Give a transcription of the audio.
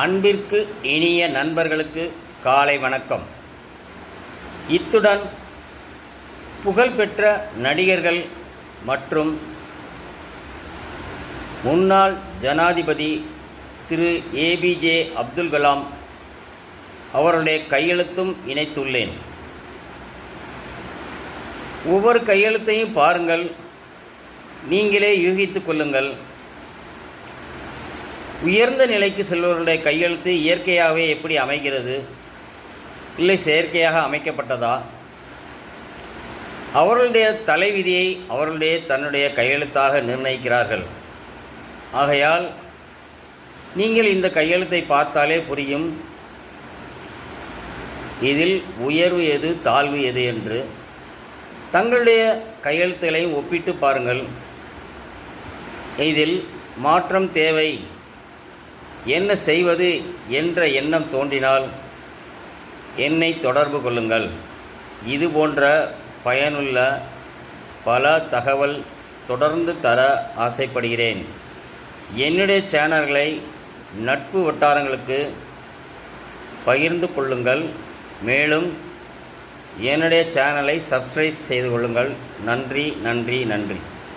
அன்பிற்கு இனிய நண்பர்களுக்கு காலை வணக்கம். இத்துடன் புகழ்பெற்ற நடிகர்கள் மற்றும் முன்னாள் ஜனாதிபதி திரு ஏபிஜே அப்துல் கலாம் அவருடைய கையெழுத்தும் இணைத்துள்ளேன். ஒவ்வொரு கையெழுத்தையும் பாருங்கள். நீங்களே யூகித்துக் கொள்ளுங்கள். உயர்ந்த நிலைக்கு செல்வர்களுடைய கையெழுத்து இயற்கையாகவே எப்படி அமைகிறது? இல்லை செயற்கையாக அமைக்கப்பட்டதா? அவர்களுடைய தலைவிதியை அவர்களுடைய தன்னுடைய கையெழுத்தாக நிர்ணயிக்கிறார்கள். ஆகையால் நீங்கள் இந்த கையெழுத்தை பார்த்தாலே புரியும். இதில் உயர்வு எது தாழ்வு எது என்று. தங்களுடைய கையெழுத்துகளையும் ஒப்பிட்டு பாருங்கள். இதில் மாற்றம் தேவை. என்ன செய்வது என்ற எண்ணம் தோன்றினால் என்னை தொடர்பு கொள்ளுங்கள். இது போன்ற பயனுள்ள பல தகவல் தொடர்ந்து தர ஆசைப்படுகிறேன். என்னுடைய சேனல்களை நட்பு வட்டாரங்களுக்கு பகிர்ந்து கொள்ளுங்கள். மேலும் என்னுடைய சேனலை சப்ஸ்கிரைப் செய்து கொள்ளுங்கள். நன்றி நன்றி நன்றி.